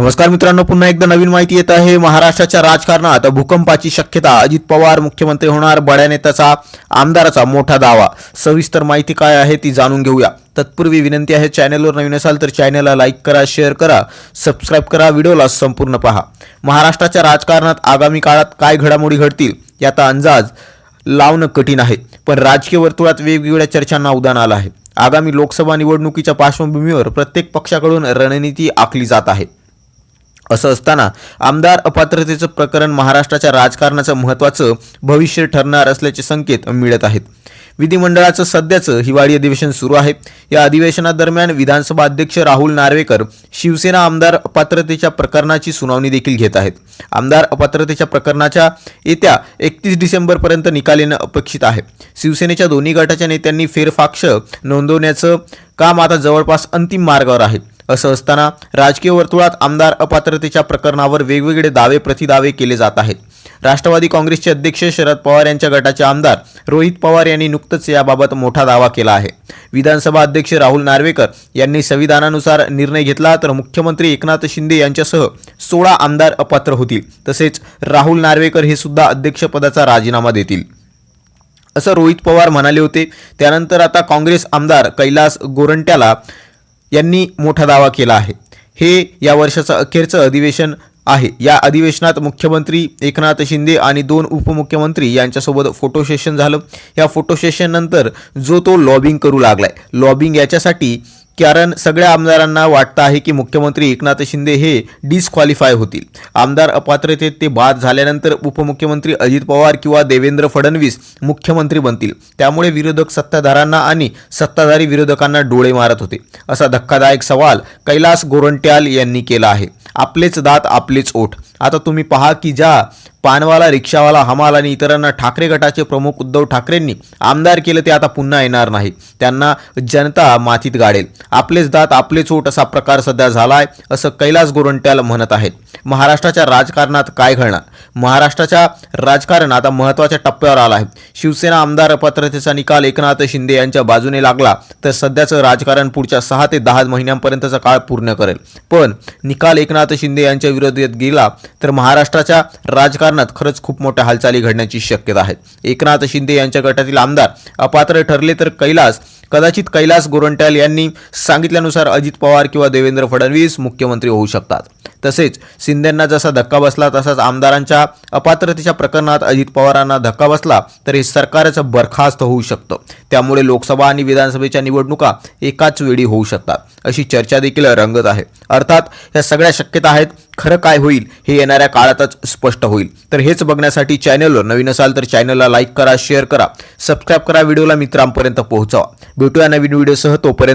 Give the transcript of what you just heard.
नमस्कार मित्रांनो पुन्हा एकदा नवीन माहिती येत आहे. महाराष्ट्राच्या राजकारणात भूकंपाची शक्यता अजित पवार मुख्यमंत्री होणार बड्या नेत्याचा आमदाराचा मोठा दावा. सविस्तर माहिती काय आहे ती जाणून घेऊया. तत्पूर्वी विनंती आहे चॅनलवर नवीन असाल तर चॅनलला लाईक करा शेअर करा सबस्क्राईब करा व्हिडिओला संपूर्ण पहा. महाराष्ट्राच्या राजकारणात आगामी काळात काय घडामोडी घडतील याचा अंदाज लावणं कठीण आहे. पण राजकीय वर्तुळात वेगवेगळ्या चर्चांना उदान आलं आहे. आगामी लोकसभा निवडणुकीच्या पार्श्वभूमीवर प्रत्येक पक्षाकडून रणनीती आखली जात आहे. असं असताना आमदार अपात्रतेचं प्रकरण महाराष्ट्राच्या राजकारणाचं महत्त्वाचं भविष्य ठरणार असल्याचे संकेत मिळत आहेत. विधिमंडळाचं सध्याचं हिवाळी अधिवेशन सुरू आहे. या अधिवेशनादरम्यान विधानसभा अध्यक्ष राहुल नार्वेकर शिवसेना आमदार अपात्रतेच्या प्रकरणाची सुनावणी देखील घेत आहेत. आमदार अपात्रतेच्या प्रकरणाच्या येत्या एकतीस डिसेंबरपर्यंत निकाल येणं अपेक्षित आहे. शिवसेनेच्या दोन्ही गटाच्या नेत्यांनी फेरफाक्ष नोंदवण्याचं काम आता जवळपास अंतिम मार्गावर आहे. असं असताना राजकीय वर्तुळात आमदार अपात्रतेच्या प्रकरणावर वेगवेगळे दावे प्रतिदावे केले जात आहेत. राष्ट्रवादी काँग्रेसचे अध्यक्ष शरद पवार यांच्या गटाचे आमदार रोहित पवार यांनी नुकतंच याबाबत मोठा दावा केला आहे. विधानसभा अध्यक्ष राहुल नार्वेकर यांनी संविधानानुसार निर्णय घेतला तर मुख्यमंत्री एकनाथ शिंदे यांच्यासह सोळा आमदार अपात्र होतील. तसेच राहुल नार्वेकर हे सुद्धा अध्यक्षपदाचा राजीनामा देतील. असं रोहित पवार म्हणाले होते. त्यानंतर आता काँग्रेस आमदार कैलास गोरंट्याला यांनी मोठा दावा केला आहे. हे या वर्षाचं अखेरचं अधिवेशन आहे. या अधिवेशनात मुख्यमंत्री एकनाथ शिंदे आणि दोन उपमुख्यमंत्री यांच्यासोबत फोटो सेशन झालं. या फोटो सेशननंतर जो तो लॉबिंग करू लागलाय. लॉबिंग याच्यासाठी कारण सगळ्या आमदारांना वाटतं आहे की मुख्यमंत्री एकनाथ शिंदे हे डिस्क्वालिफाय होतील. आमदार अपात्रतेत ते बाद झाल्यानंतर उपमुख्यमंत्री अजित पवार किंवा देवेंद्र फडणवीस मुख्यमंत्री बनतील. त्यामुळे विरोधक सत्ताधारांना आणि सत्ताधारी विरोधकांना डोळे मारत होते. असा धक्कादायक सवाल कैलास गोरंट्याल यांनी केला आहे. आपलेच दात आपलेच ओठ. आता तुम्ही पहा की ज्या पानवाला रिक्षावाला हमाल आणि इतरांना ठाकरे गटाचे प्रमुख उद्धव ठाकरेंनी आमदार केलं ते आता पुन्हा येणार नाही. त्यांना जनता मातीत गाडेल. आपलेच दात आपलेच ओट असा प्रकार सध्या झाला आहे असं कैलास गोरंट्याल म्हणत आहेत. महाराष्ट्राच्या राजकारणात काय घडणार? महाराष्ट्राच्या राजकारण आता महत्त्वाच्या टप्प्यावर आलं आहे. शिवसेना आमदार पत्रतेचा निकाल एकनाथ शिंदे यांच्या बाजूने लागला तर सध्याचं राजकारण पुढच्या सहा ते दहा महिन्यांपर्यंतचा काळ पूर्ण करेल. पण निकाल एकनाथ शिंदे यांच्या विरोधात गेला तर महाराष्ट्राच्या राजकारणात खरंच खूप मोठ्या हालचाली घडण्याची शक्यता आहे. एकनाथ शिंदे यांच्या गटातील आमदार अपात्र ठरले तर कैलास कदाचित कैलास गोरंट्याल यांनी सांगितल्यानुसार अजित पवार किंवा देवेंद्र फडणवीस मुख्यमंत्री होऊ शकतात. तसेच शिंदेंना जसा धक्का बसला तसाच आमदारांच्या अपात्रतेच्या प्रकरणात अजित पवारांना धक्का बसला तर हे सरकारच बरखास्त होऊ शकतं. त्यामुळे लोकसभा आणि विधानसभेच्या निवडणुका एकाच वेळी होऊ शकतात अशी चर्चा देखील रंगत आहे. अर्थात या सगळ्या शक्यता आहेत खरं काय होईल हे येणाऱ्या काळातच स्पष्ट होईल. तर हेच बघण्यासाठी चॅनलवर नवीन असाल तर चॅनलला लाईक करा शेअर करा सबस्क्राईब करा व्हिडिओला मित्रांपर्यंत पोहोचवा. भेटूया नवीन व्हिडिओसह तोपर्यंत